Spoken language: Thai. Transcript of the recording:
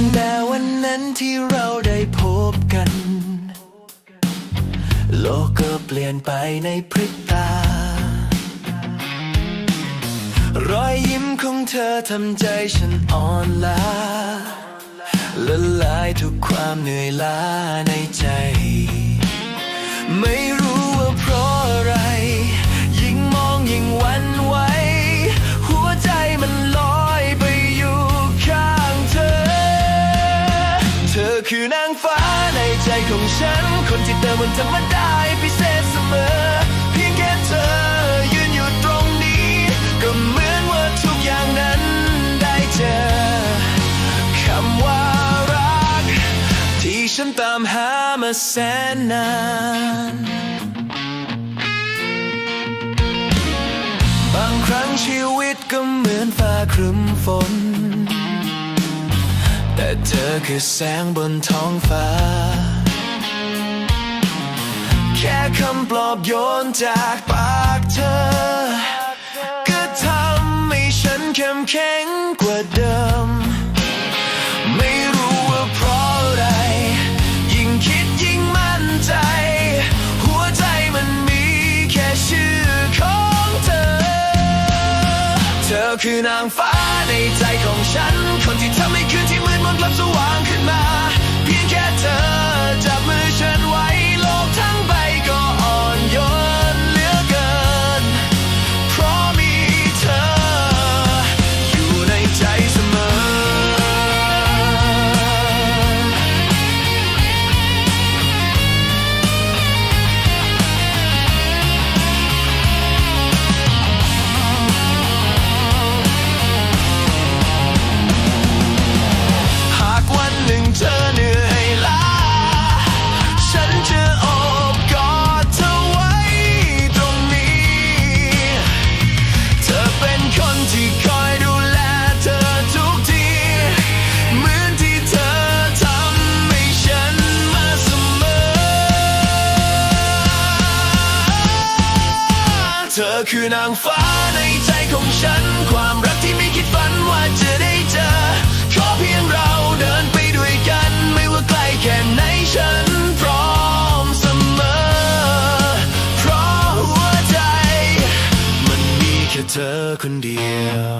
้งแต่วันนั้นที่เราได้พบกัน โลกก็เปลี่ยนไปในพริบตา รอยยิ้มของเธอทำใจฉันอ่อนล้าละลายทุกความเหนื่อยล้าในใจ คือนางฟ้าในใจของฉัน คนที่เติมมันธรรมดาให้พิเศษเสมอ เพียงแค่เธอยืนอยู่ตรงนี้ ก็เหมือนว่าทุกอย่างนั้นได้เจอคำว่ารัก ที่ฉันตามหามาแสนนานบางครั้งชีวิตก็เหมือนฟ้าครึ้มฝน แต่เธอคือแสงบนท้องฟ้า แค่คำปลอบโยนจากปากเธอ ก็ทำให้ฉันเข้มแข็งกว่าเดิม ไม่รู้ว่าเพราะอะไร ยิ่งคิดยิ่งมั่นใจ หัวใจมันมีแค่ชื่อของเธอ เธอคือนางฟ้าในใจของฉัน คนที่ทำ เธอคือนางฟ้าในใจของฉัน ความรักที่ไม่คิดฝันว่าจะได้เจอ ขอเพียงเราเดินไปด้วยกัน ไม่ว่าไกลแค่ไหนฉันพร้อมเสมอ เพราะหัวใจ มันมีแค่เธอคนเดียว